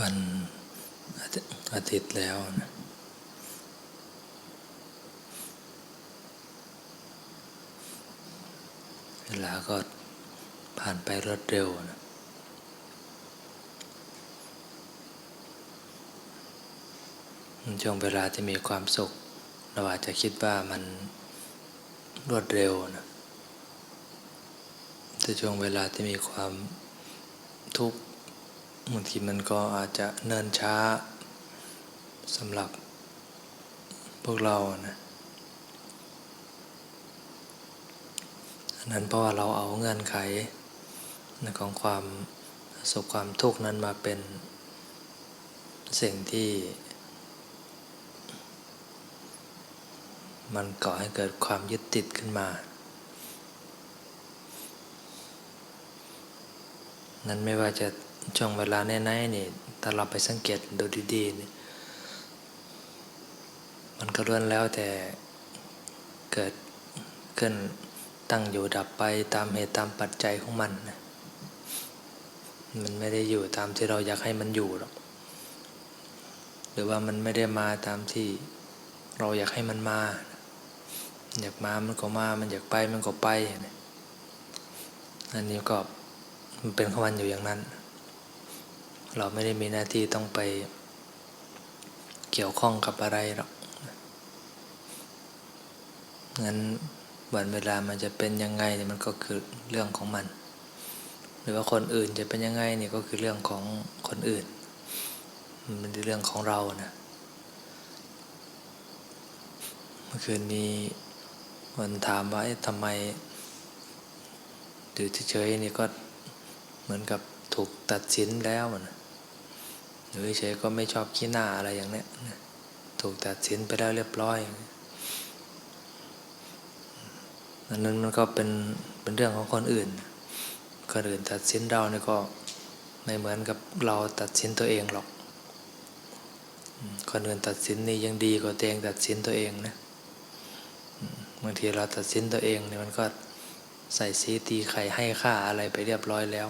วันอาทิตย์แล้วนะเวลาก็ผ่านไปรวดเร็วนะช่วงเวลาที่มีความสุข เราอาจจะคิดว่ามันรวดเร็วนะแต่ช่วงเวลาที่มีความทุกข์ บางทีมันก็อาจจะเนินช้าสำหรับพวกเรานะอันนั้นเพราะว่าเราเอาเงื่อนไขของความสุขความทุกข์นั้นมาเป็นสิ่งที่ มันก่อให้เกิดความยึดติดขึ้นมานั้นไม่ว่าจะ ช่วงเวลาไหนๆนี่ถ้าเราไปสังเกตดูดีๆนี่มันก็ล้วนแล้วแต่เกิดขึ้นตั้งอยู่ดับไปตามเหตุตามปัจจัยของมันนะมันไม่ได้อยู่ตามที่เราอยากให้มันอยู่หรอก หรือว่ามันไม่ได้มาตามที่เราอยากให้มันมา อยากมามันก็มา มันอยากไปมันก็ไป อันนี้ก็มันเป็นของมันอยู่อย่างนั้น เราไม่ได้มีหน้าที่ต้องไปเกี่ยวข้องกับอะไรหรอก งั้นวันเวลามันจะเป็นยังไงเนี่ยมันก็คือเรื่องของมัน หรือว่าคนอื่นจะเป็นยังไงเนี่ยก็คือเรื่องของคนอื่น มันเป็นเรื่องของเรานะ เมื่อคืนมีคนถามว่าทำไมอยู่เฉยๆนี่ก็เหมือนกับถูกตัดสินแล้วนะ หรือเฉยก็ไม่ชอบขี้หน้าอะไรอย่างนี้ถูกตัดสินไปแล้วเรียบร้อยอันนั้นมันก็เป็นเป็นเรื่องของคนอื่น คนอื่นตัดสินเราเนี่ยก็ไม่เหมือนกับเราตัดสินตัวเองหรอก คนอื่นตัดสินนี่ยังดีกว่าตัวเองตัดสินตัวเองนะบางทีเราตัดสินตัวเองเนี่ยมันก็ใส่สีตีไข่ให้ค่าอะไรไปเรียบร้อยแล้ว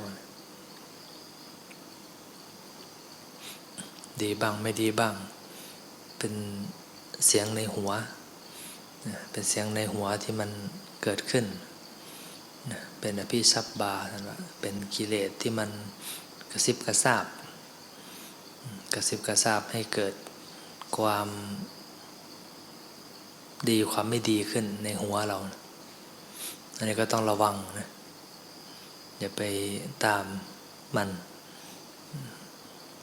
ดีบ้างไม่ดีบ้าง เป็นเสียงในหัว เป็นเสียงในหัวที่มันเกิดขึ้น เป็นอภิสับบาท่านว่าเป็นกิเลสที่มันกระซิบกระซาบ กระซิบกระซาบให้เกิดความดีความไม่ดีขึ้นในหัวเรา อันนี้ก็ต้องระวังนะ อย่าไปตามมัน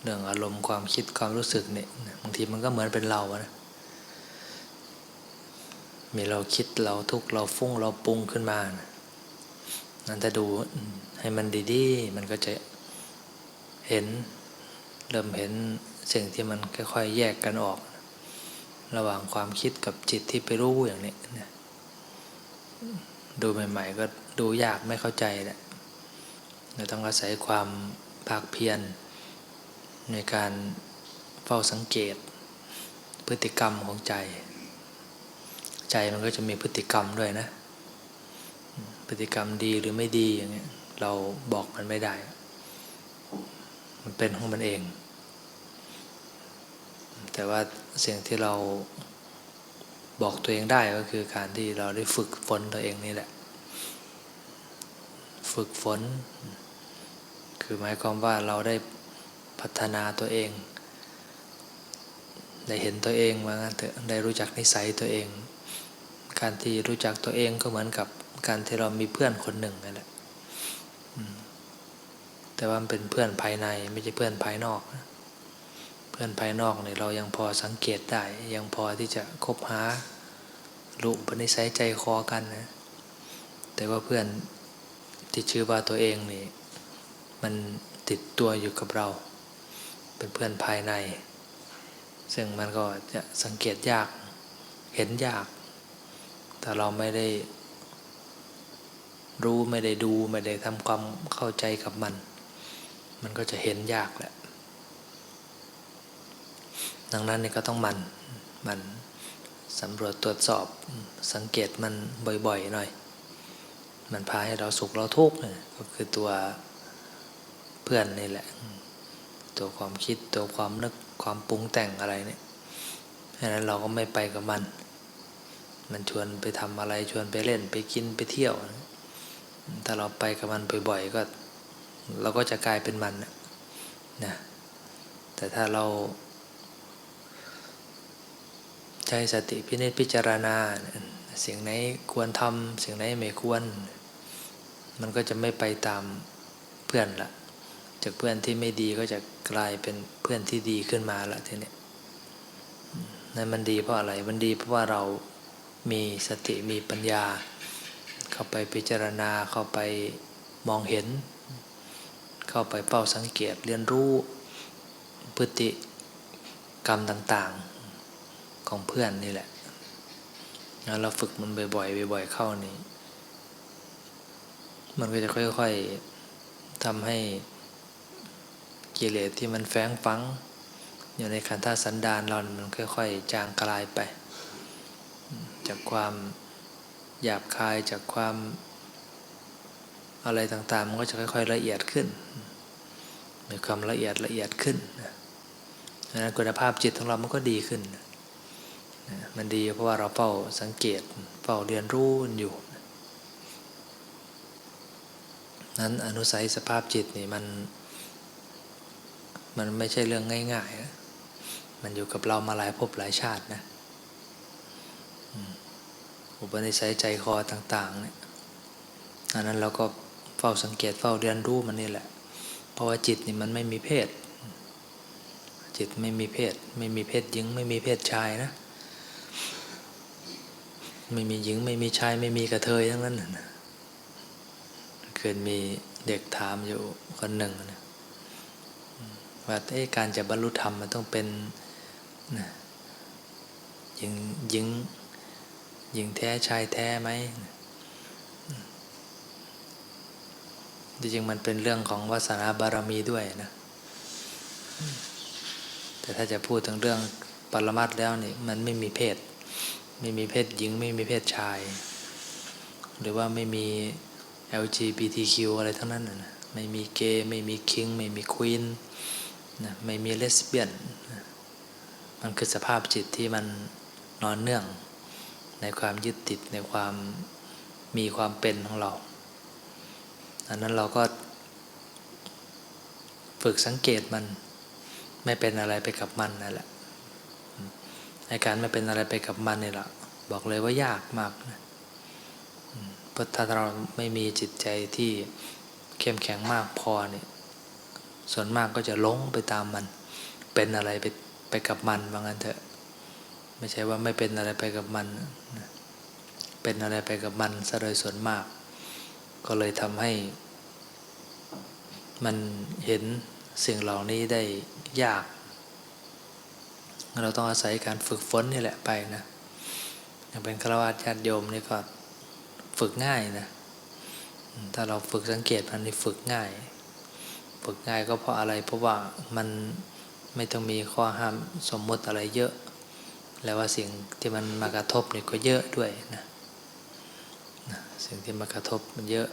เรื่องอารมณ์ความคิดความรู้สึกเนี่ยบางทีมันก็เหมือนเป็นเรานะมีเราคิดเราทุกข์เราฟุ้งเราปรุงขึ้นมานะนั่นถ้าดูให้มันดีๆ มันก็จะเห็นเริ่มเห็นสิ่งที่มันค่อยๆแยกกันออก ระหว่างความคิดกับจิตที่ไปรู้อย่างนี้นะดูใหม่ ๆ ก็ดูยากไม่เข้าใจแหละเราต้องอาศัยความภาคเพียร ในการเฝ้าสังเกต พฤติกรรมของใจ ใจมันก็จะมีพฤติกรรมด้วยนะ พฤติกรรมดีหรือไม่ดีอย่างเงี้ยเราบอกมันไม่ได้ มันเป็นของมันเอง แต่ว่าสิ่งที่เราบอกตัวเองได้ก็คือการที่เราได้ฝึกฝนตัวเองนี่แหละ ฝึกฝน คือหมายความว่าเราได้ พัฒนาตัวเอง ได้เห็นตัวเองว่างั้นเถอะได้รู้จักนิสัยตัวเอง การที่รู้จักตัวเองก็เหมือนกับการที่เรามีเพื่อนคนหนึ่งนั่นแหละแต่ว่ามันเป็นเพื่อนภายในไม่ใช่เพื่อนภายนอกนะเพื่อนภายนอกเนี่ยเรายังพอสังเกตได้ ยังพอที่จะคบหารู้ปณิสัยใจคอกันนะ แต่ว่าเพื่อนที่ชื่อว่าตัวเองนี่มันติดตัวอยู่กับเรา เป็นเพื่อนภายใน ซึ่งมันก็จะสังเกตยากเห็นยาก แต่เราไม่ได้ รู้ไม่ได้ดูไม่ได้ทำความเข้าใจกับมัน มันก็จะเห็นยากแหละ ดังนั้นนี่ก็ต้องมันมันสำรวจตรวจสอบสังเกตมันบ่อยๆหน่อย มันพาให้เราสุขเราทุกข์ก็คือตัวเพื่อนนี่แหละ ตัวความคิดตัวความนึกความปรุงแต่งอะไรเนี่ยเพราะฉะนั้นเราก็ไม่ไปกับมัน มันชวนไปทำอะไรชวนไปเล่นไปกินไปเที่ยว ถ้าเราไปกับมันบ่อยๆก็เราก็จะกลายเป็นมันนะนะแต่ถ้าเราใช้สติพินิจพิจารณาสิ่งไหนควรทำสิ่งไหนไม่ควร มันก็จะไม่ไปตามเพื่อนละ จากเพื่อนที่ไม่ดีก็จะกลายเป็นเพื่อนที่ดีขึ้นมาละทีนี้นั่นมันดีเพราะอะไร มันดีเพราะว่าเรามีสติมีปัญญา เข้าไปพิจารณาเข้าไปมองเห็น เข้าไปเป้าสังเกตเรียนรู้พฤติกรรมต่างๆของเพื่อนนี่แหละแล้วเราฝึกมันบ่อยๆบ่อยๆเข้านี่ มันก็จะค่อยๆทำให้ กิเลสที่มันแฝงฝัง อยู่ในขันธสันดานเรามันค่อยๆจางกลายไป จากความหยาบคายจากความอะไรต่างๆ มันก็จะค่อย ๆ ละเอียดขึ้น มีความละเอียดละเอียดขึ้นนะดังนั้นคุณภาพจิตของเรามันก็ดีขึ้น มันดีเพราะว่าเราเฝ้าสังเกตเฝ้าเรียนรู้อยู่ นั้นอนุสัยสภาพจิตนี่มัน มันไม่ใช่เรื่องง่ายๆนะมันอยู่กับเรามาหลายภพหลายชาตินะอุปนิสัยใจคอต่างๆเนี่ยอันนั้นเราก็เฝ้าสังเกตเฝ้าเรียนรู้มันนี่แหละ เพราะว่าจิตนี่มันไม่มีเพศ จิตไม่มีเพศ ไม่มีเพศหญิง ไม่มีเพศชายนะ ไม่มีหญิงไม่มีชายไม่มีกระเทยทั้งนั้นนะเคยมีเด็กถามอยู่คนหนึ่งนะ ว่าการจะบรรลุธรรมมันต้องเป็นนะหญิงหญิงหญิงแท้ชายแท้ไหมจริงๆมันเป็นเรื่องของวาสนาบารมีด้วยนะ แต่ถ้าจะพูดถึงเรื่องปรมัตแล้วนี่มันไม่มีเพศ ไม่มีเพศหญิงไม่มีเพศชาย หรือว่าไม่มี LGBTQ อะไรทั้งนั้นนะไม่มีเกย์ไม่มีคิง ไม่มีควีน นะไม่มีเลสเบี้ยน มันคือสภาพจิตที่มันนอนเนื่อง ในความยึดติดในความมีความเป็นของเรา อันนั้นเราก็ฝึกสังเกตมันไม่เป็นอะไรไปกับมันนั่นแหละในการไม่เป็นอะไรไปกับมันนี่แหละบอกเลยว่ายากมากนะเพราะถ้าเราไม่มีจิตใจที่เข้มแข็งมากพอเนี่ย ส่วนมากก็จะหลงไปตามมัน เป็นอะไรไปไปกับมันว่างั้นเถอะ ไม่ใช่ว่าไม่เป็นอะไรไปกับมัน เป็นอะไรไปกับมันซะโดยส่วนมาก ก็เลยทำให้ มันเห็นสิ่งเหล่านี้ได้ยาก เราต้องอาศัยการฝึกฝนนี่แหละไปนะอย่างเป็นฆราวาสญาติโยมนี่ก็ฝึกง่ายนะ ถ้าเราฝึกสังเกตมันนี่ฝึกง่าย ฝึกง่ายก็เพราะอะไร เพราะว่ามันไม่ต้องมีข้อห้ามสมมติอะไรเยอะ แล้วว่าสิ่งที่มันมากระทบนี่ก็เยอะด้วยนะสิ่งที่มากระทบมันเยอะ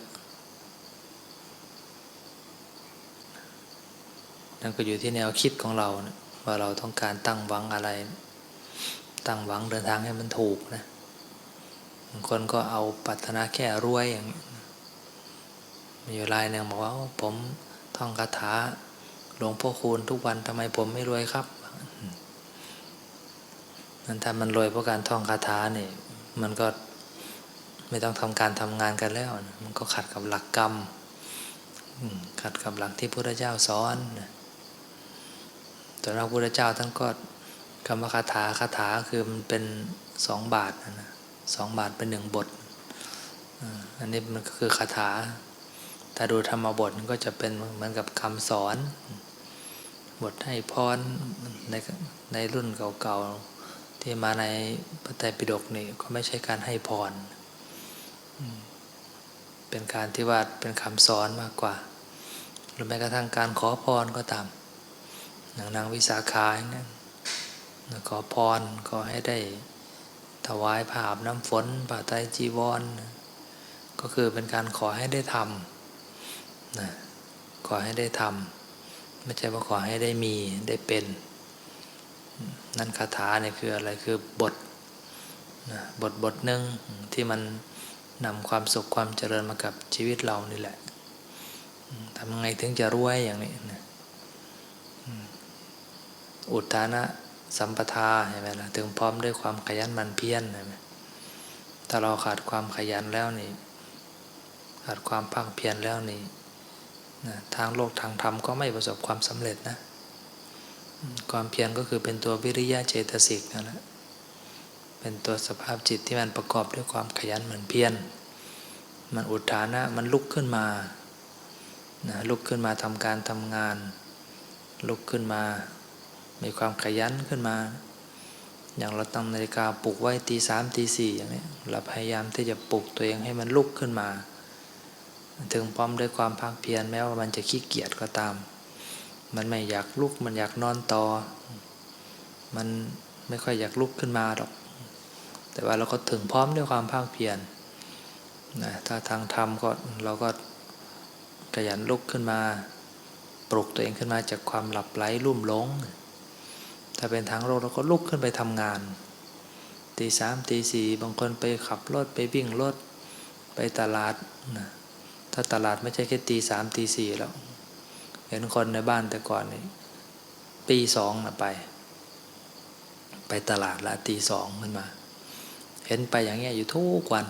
นั่นก็อยู่ที่แนวคิดของเรานะว่าเราต้องการตั้งหวังอะไร ตั้งหวังเดินทางให้มันถูกนะบางคนก็เอาปรารถนาแค่รวยอย่างมีอยู่รายหนึ่งบอกว่าผม ท่องคาถาหลวงพ่อคูณทุกวันทำไมผมไม่รวยครับนั้นถ้ามันรวยเพราะการท่องคาถาเนี่ยมันก็ไม่ต้องทำการทำงานกันแล้ว มันก็ขัดกับหลักกรรม ขัดกับหลักที่พระพุทธเจ้าสอนนะแต่พระพุทธเจ้าท่านก็คำว่าคาถาคาถาคือมันเป็นสองบาทนะสองบาทเป็นหนึ่งบท อันนี้มันก็คือคาถา ถ้าดูธรรมบทก็จะเป็นเหมือนกับคำสอน บทให้พรในในรุ่นเก่าๆ ที่มาในพระไตรปิฎกนี่ก็ไม่ใช่การให้พร เป็นการที่ว่าเป็นคำสอนมากกว่า หรือแม้กระทั่งการขอพรก็ตามนางนางวิสาขาเนี่ยขอพรขอให้ได้ถวายผ้าอาบน้ำฝนผ้าไตรจีวร ก็คือเป็นการขอให้ได้ทำ นะขอให้ได้ทำไม่ใช่ว่าขอให้ได้มีได้เป็น นั่นคาถาเนี่ยคืออะไรคือบทนะบทบทหนึ่งที่มันนำความสุขความเจริญมากับชีวิตเรานี่แหละทำไงถึงจะรวยอย่างนี้นะอุทานะสัมปทาเห็นไหมล่ะถึงพร้อมด้วยความขยันมันเพียรเห็นไหมถ้าเราขาดความขยันแล้วนี่ขาดความภาคเพียรแล้วนี่ นะทางโลกทางธรรมก็ไม่ประสบความสำเร็จนะ ความเพียรก็คือเป็นตัววิริยะเจตสิกนั่นแหละเป็นตัวสภาพจิตที่มันประกอบด้วยความขยันเหมั่นเพียรมันอุทานะมันลุกขึ้นมานะลุกขึ้นมาทำการทำงาน ลุกขึ้นมา มีความขยันขึ้นมา อย่างเราตั้งนาฬิกาปลุกไว้ตีสามตีสี่อย่างนี้เราพยายามที่จะปลุกตัวเองให้มันลุกขึ้นมา ถึงพร้อมด้วยความภาคเพียรแม้ว่ามันจะขี้เกียจก็ตาม มันไม่อยากลุกมันอยากนอนต่อ มันไม่ค่อยอยากลุกขึ้นมาหรอก แต่ว่าเราก็ถึงพร้อมด้วยความภาคเพียรนะถ้าทางธรรมก็เราก็ขยันลุกขึ้นมา ปลุกตัวเองขึ้นมาจากความหลับไหลลุ่มหลง ถ้าเป็นทางโลกเราก็ลุกขึ้นไปทำงานตีสามตีสี่บางคนไปขับรถไปวิ่งรถไปตลาดนะ ถ้าตลาดไม่ใช่แค่ตีสามตีสี่แล้ว เห็นคนในบ้านแต่ก่อนนี่ปีสองนะไป ไปตลาดละตีสองขึ้นมา เห็นไปอย่างเงี้ยอยู่ทุกวัน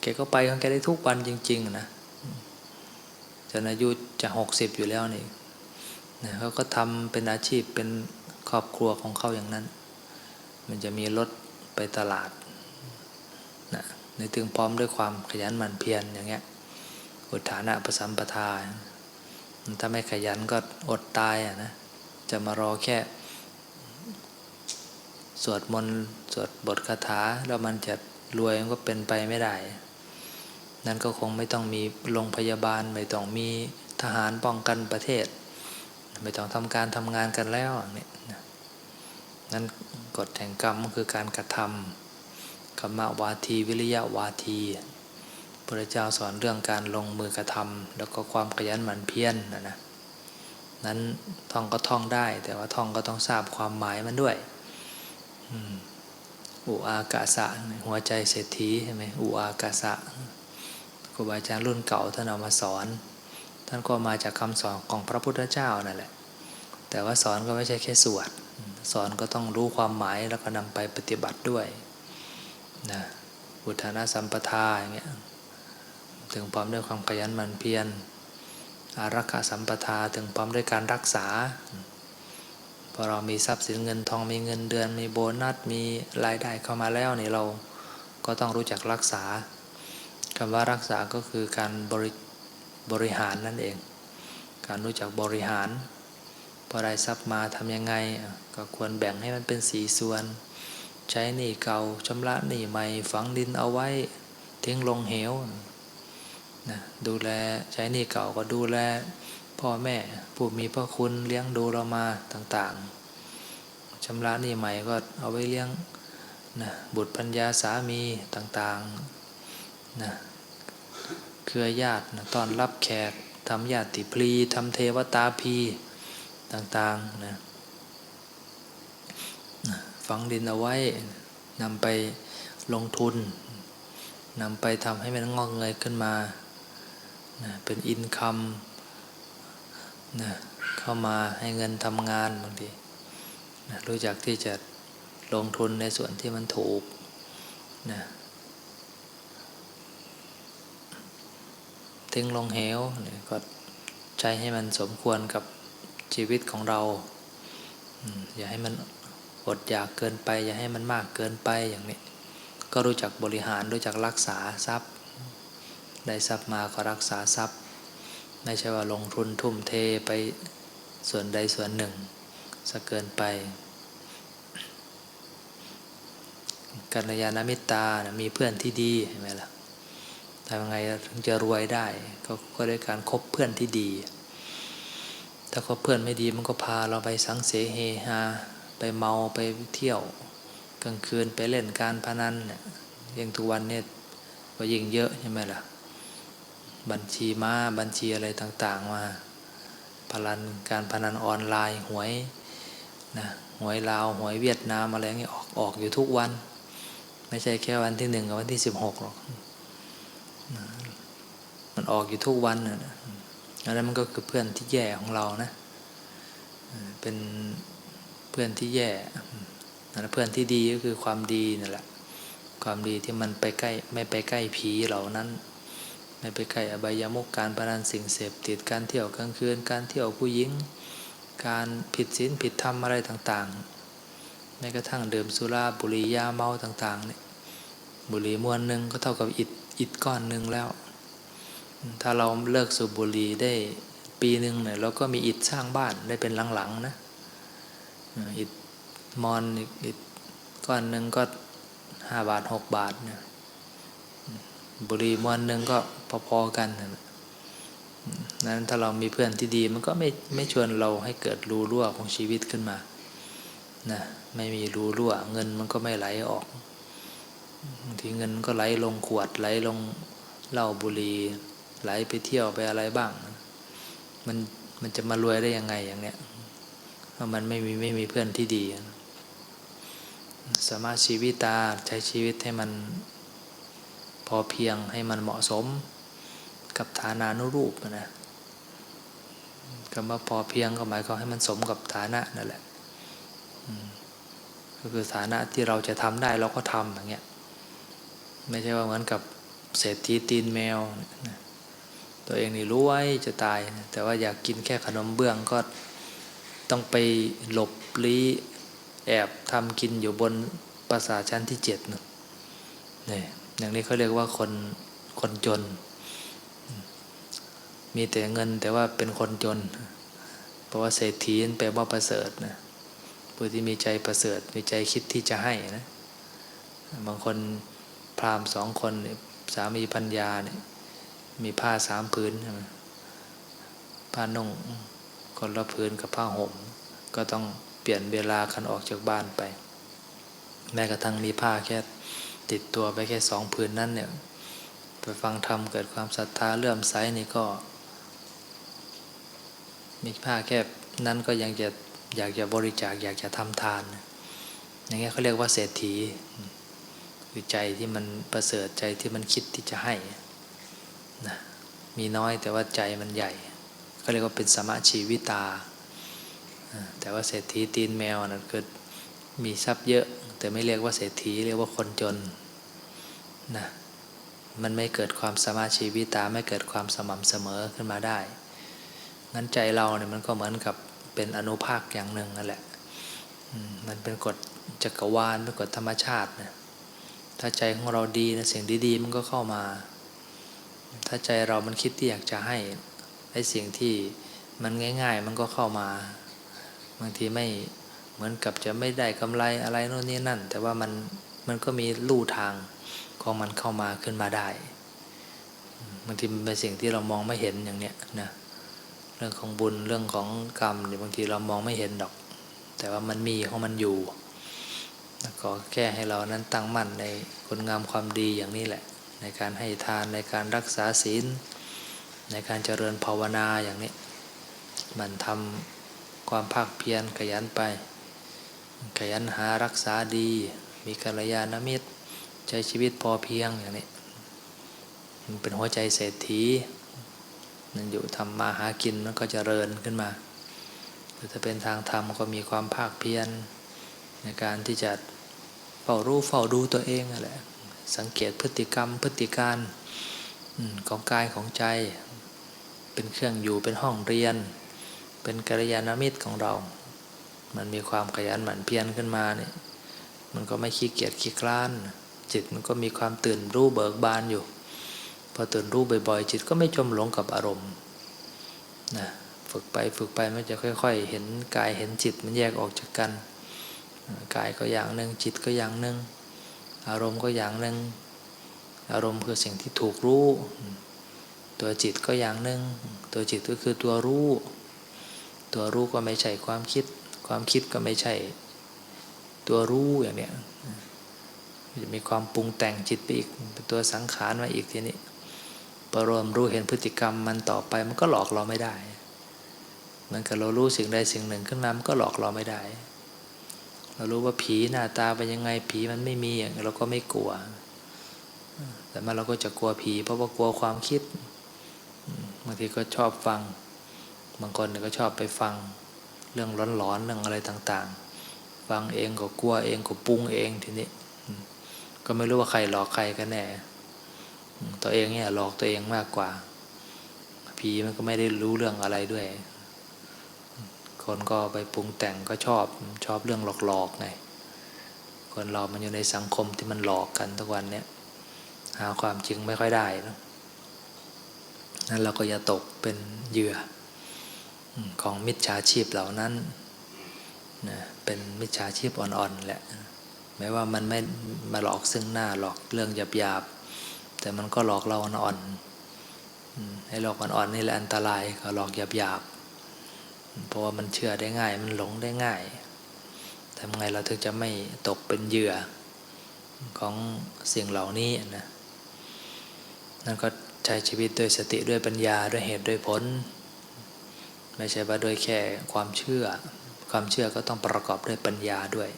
แกก็ไปของแกได้ทุกวันจริง ๆ นะจนอายุจะหกสิบอยู่แล้วนี่นะเขาก็ทำเป็นอาชีพเป็นครอบครัวของเขาอย่างนั้น มันจะมีรถไปตลาดนะในถึงพร้อมด้วยความขยันหมั่นเพียรอย่างเงี้ย อุทานะประสัมปทา ถ้าไม่ขยันก็อดตายอะนะ จะมารอแค่ สวดมนต์สวดบทคาถาแล้วมันจะรวยมันก็เป็นไปไม่ได้ นั่นก็คงไม่ต้องมีโรงพยาบาล ไม่ต้องมีทหารป้องกันประเทศ ไม่ต้องทำการทำงานกันแล้วเนี่ยนั้นกฎแห่งกรรมก็คือการกระทำกรรมวาทีวิริยะวาที พระเจ้าสอนเรื่องการลงมือกระทำแล้วก็ความขยันหมั่นเพียรนนะนะนั้นท่องก็ท่องได้ แต่ว่าท่องก็ต้องทราบความหมายมันด้วยอุอากาสะหัวใจเศรษฐีใช่ไหมอุอากาสะครูบาอาจารย์รุ่นเก่าท่านเอามาสอน ท่านก็มาจากคำสอนของพระพุทธเจ้านั่นแหละ แต่ว่าสอนก็ไม่ใช่แค่สวดสอนก็ต้องรู้ความหมายแล้วก็นำไปปฏิบัติด้วยนะอุทานาสัมปทาอย่างเงี้ย ถึงพร้อมด้วยความขยันหมั่นเพียรอารักขาสัมปทาถึงพร้อมด้วยการรักษาพอเรามีทรัพย์สินเงินทองมีเงินเดือนมีโบนัสมีรายได้เข้ามาแล้วนี่เราก็ต้องรู้จักรักษาคำว่ารักษาก็คือการบริบริหารนั่นเอง การรู้จักบริหาร พอได้ทรัพย์มาทำยังไง ก็ควรแบ่งให้มันเป็นสีส่วน ใช้หนี้เก่าชำระหนี้ใหม่ฝังดินเอาไว้ทิ้งลงเหว นะดูแลใช้หนี้เก่าก็ดูแลพ่อแม่ผู้มีพระคุณเลี้ยงดูเรามาต่างๆชำระหนี้ใหม่ก็เอาไว้เลี้ยงนะบุตรปัญญาสามีต่างๆนะเครือญาตินะตอนรับแขกทำญาติพลีทำเทวตาพีต่างๆนะฝังดินเอาไว้นำไปลงทุนนำไปทำให้มันงอกเงยขึ้นมา นะเป็นอินคัมนะเข้ามาให้เงินทำงานบางทีนะรู้จักที่จะลงทุนในส่วนที่มันถูกนะทิ้งลงเหวนี่ยก็ใช้ให้มันสมควรกับชีวิตของเรา อย่าให้มันอดอยากเกินไป อย่าให้มันมากเกินไปอย่างนี้ ก็รู้จักบริหารรู้จักรักษาทรัพย์ ได้ทรัพย์มาก็รักษาทรัพย์ ไม่ใช่ว่าลงทุนทุ่มเทไปส่วนใดส่วนหนึ่งสะเกินไปกัลยาณมิตรานะมีเพื่อนที่ดีเห็นไหมล่ะทำยังไงถึงจะรวยได้ก็ก็ด้วยการคบเพื่อนที่ดี ถ้าคบเพื่อนไม่ดีมันก็พาเราไปสังเสเฮฮาไปเมาไปเที่ยวกลางคืนไปเล่นการพนันเนี่ยยังทุกวันเนี่ยก็ยิ่งเยอะใช่ไหมล่ะ บัญชีม้าบัญชีอะไรต่างๆมาพพนันการพนันออนไลน์หวยนะหวยลาวหวยเวียดนามอะไรเงี้ยออกออกอยู่ทุกวัน ไม่ใช่แค่วันที่หนึ่งกับวันที่สิบหกหรอกนะมันออกอยู่ทุกวันนะอันนั้นมันก็คือเพื่อนที่แย่ของเรานะเออเป็นเพื่อนที่แย่นะเพื่อนที่ดีก็คือความดีนั่นแหละ ความดีที่มันไปใกล้ไม่ไปใกล้ผีเหล่านั้น ไม่ไปใกล้อบายามุกการพนันสิ่งเสพติดการเที่ยวกลางคืน การเที่ยวผู้หญิง การผิดศีลผิดธรรมอะไรต่างๆแม้กระทั่งดื่มสุราบุหรี่ยาเมาต่างๆเนี่ยบุหรี่มวนหนึ่งก็เท่ากับอิฐอิฐก้อนหนึ่งแล้ว ถ้าเราเลิกสูบบุหรี่ได้ปีหนึ่งเนี่ยเราก็มีอิฐสร้างบ้านได้เป็นหลังๆนะอิฐมอนอิฐก้อนหนึ่งก็ห้าบาทหกบาทเนี่ย บุหรี่มวนหนึ่งก็พอๆกันนั้นถ้าเรามีเพื่อนที่ดีมันก็ไม่ไม่ชวนเราให้เกิดรูรั่วของชีวิตขึ้นมานะไม่มีรูรั่ว เงินมันก็ไม่ไหลออกบางทีเงินก็ไหลลงขวดไหลลงเหล้าบุหรี่ไหลไปเที่ยวไปอะไรบ้าง มันมันจะมารวยได้ยังไงอย่างเนี้ยเพราะมันไม่มีไม่มีเพื่อนที่ดี สามารถชีวิตตาใช้ชีวิตให้มัน อเพียงให้มันเหมาะสมกับฐานานุรูปนะคำว่าพอเพียงก็หมายความให้มันสมกับฐานะนั่นแหละก็คือฐานะที่เราจะทำได้เราก็ทำอย่างเงี้ยไม่ใช่ว่าเหมือนกับเศรษฐีตีนแมวนะตัวเองนี่รวยจะตายนะแต่ว่าอยากกินแค่ขนมเบื้องก็ต้องไปหลบลี้แอบทำกินอยู่บนปราสาทชั้นที่เจ็ดนู่นนี่ อย่างนี้เขาเรียกว่าคนคนจน มีแต่เงินแต่ว่าเป็นคนจน เพราะว่าเศรษฐีนั่นแปลว่าประเสริฐนะผู้ที่มีใจประเสริฐมีใจคิดที่จะให้นะบางคนพราหมณ์สองคนสามีพัญญาเนี่ยมีผ้าสามผืนใช่ไหมผ้านุ่งคนละผืนกับผ้าห่ม ก็ต้องเปลี่ยนเวลาคันออกจากบ้านไป แม้กระทั่งมีผ้าแค่ ติดตัวไปแค่สองผืนนั่นเนี่ยไปฟังธรรมเกิดความศรัทธาเลื่อมใสนี่ก็ มีผ้าแค่นั้นก็ยังจะอยากจะบริจาคอยากจะทำทาน อย่างเงี้ยเขาเรียกว่าเศรษฐีคือใจที่มันประเสริฐใจที่มันคิดที่จะให้นะมีน้อยแต่ว่าใจมันใหญ่ก็เรียกว่าเป็นสมาชีวิตา แต่ว่าเศรษฐีตีนแมวนะเกิดมีทรัพย์เยอะ แต่ไม่เรียกว่าเศรษฐีเรียกว่าคนจนนะมันไม่เกิดความสมาชีวิตาไม่เกิดความสม่ำเสมอขึ้นมาได้ งั้นใจเราเนี่ยมันก็เหมือนกับเป็นอนุภาคอย่างหนึ่งนั่นแหละ มันเป็นกฎจักรวาลเป็นกฎธรรมชาตินะถ้าใจของเราดีนะสิ่งดีๆมันก็เข้ามา ถ้าใจเรามันคิดที่อยากจะให้ไอ้สิ่งที่มันง่าย ๆ มันก็เข้ามา บางทีไม่ เหมือนกับจะไม่ได้กำไรอะไรโน่นนี่นั่น แต่ว่ามันมันก็มีลู่ทางของมันเข้ามาขึ้นมาได้บางทีมันเป็นสิ่งที่เรามองไม่เห็นอย่างเนี้ยนะเรื่องของบุญเรื่องของกรรมเนี่ยบางทีเรามองไม่เห็นดอก แต่ว่ามันมีของมันอยู่ก็แค่ให้เรานั้นตั้งมั่นในคุณงามความดีอย่างนี้แหละ ในการให้ทานในการรักษาศีล ในการเจริญภาวนาอย่างนี้ มันทำความภาคเพียรขยันไป ขยันหารักษาดี มีกัลยาณมิตร ใช้ชีวิตพอเพียงอย่างนี้มันเป็นหัวใจเศรษฐีนั่นอยู่ทำมาหากินมันก็จเจริญขึ้นมาถ้าเป็นทางธรรมก็มีความภาคเพียรในการที่จะเฝ้ารู้เฝ้าดูตัวเองอะไรสังเกตพฤติกรรมพฤติการของกายของใจ เป็นเครื่องอยู่เป็นห้องเรียน เป็นกัลยาณมิตรของเรา มันมีความขยันหมั่นเพียรขึ้นมาเนี่ยมันก็ไม่ขี้เกียจขี้คลาน จิตมันก็มีความตื่นรู้เบิกบานอยู่ พอตื่นรู้บ่อยๆ จิตก็ไม่จมหลงกับอารมณ์นะฝึกไปฝึกไปมันจะค่อย ๆ เห็นกายเห็นจิตมันแยกออกจากกัน กายก็อย่างหนึ่งจิตก็อย่างหนึ่งอารมณ์ก็อย่างหนึ่งอารมณ์คือสิ่งที่ถูกรู้ ตัวจิตก็อย่างหนึ่งตัวจิตก็คือตัวรู้ ตัวรู้ก็ไม่ใช่ความคิด ความคิดก็ไม่ใช่ ตัวรู้อย่างเนี้ยจะมีความปรุงแต่งจิตไปอีกเป็นตัวสังขารมาอีกทีนี้ปรวมรู้เห็นพฤติกรรมมันต่อไปมันก็หลอกเราไม่ได้เหมือนกับเรารู้สิ่งใดสิ่งหนึ่งขึ้นมามันก็หลอกเราไม่ได้ เรารู้ว่าผีหน้าตาเป็นยังไงผีมันไม่มีอย่างเราก็ไม่กลัว แต่มาเราก็จะกลัวผี เพราะว่ากลัวความคิดบางทีก็ชอบฟัง บางคนก็ชอบไปฟัง เรื่องร้อนๆเรื่องอะไรต่างๆ ฟังเองก็กลัวเองก็ปรุงเองทีนี้ก็ไม่รู้ว่าใครหลอกใครกันแน่ ตัวเองเนี่ยหลอกตัวเองมากกว่า ผีมันก็ไม่ได้รู้เรื่องอะไรด้วย คนก็ไปปรุงแต่งก็ชอบชอบเรื่องหลอกๆไงคนเรามันอยู่ในสังคมที่มันหลอกกันทุกวันเนี้ยหาความจริงไม่ค่อยได้นะนั้นเราก็อย่าตกเป็นเหยื่อ ของมิจฉาชีพเหล่านั้นนะเป็นมิจฉาชีพอ่อนๆแหละแม้ว่ามันไม่มาหลอกซึ่งหน้าหลอกเรื่องหยาบๆแต่มันก็หลอกเราอ่อนๆให้หลอกอ่อนๆนี่แหละอันตรายก็หลอกหยาบๆเพราะว่ามันเชื่อได้ง่าย มันหลงได้ง่ายทำไงเราถึงจะไม่ตกเป็นเหยื่อของสิ่งเหล่านี้นะนั่นก็ใช้ชีวิตด้วยสติด้วยปัญญาด้วยเหตุด้วยผล ไม่ใช่ว่าด้วยแค่ความเชื่อ ความเชื่อก็ต้องประกอบด้วยปัญญาด้วย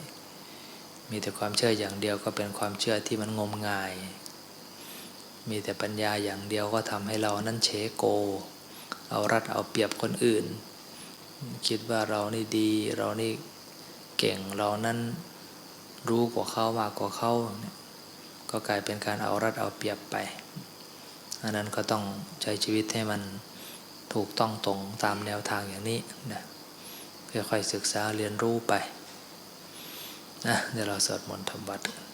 มีแต่ความเชื่ออย่างเดียวก็เป็นความเชื่อที่มันงมงาย มีแต่ปัญญาอย่างเดียวก็ทำให้เรานั้นเฉโก เอารัดเอาเปรียบคนอื่น คิดว่าเรานี่ดี เรานี่เก่งเรานั้นรู้กว่าเขามากกว่าเขาก็กลายเป็นการเอารัดเอาเปรียบไปอันนั้นก็ต้องใช้ชีวิตให้มัน ถูกต้องตรงตามแนวทางอย่างนี้นะค่อยๆศึกษาเรียนรู้ไปนะเดี๋ยวเราสวดมนต์ทำวัดกัน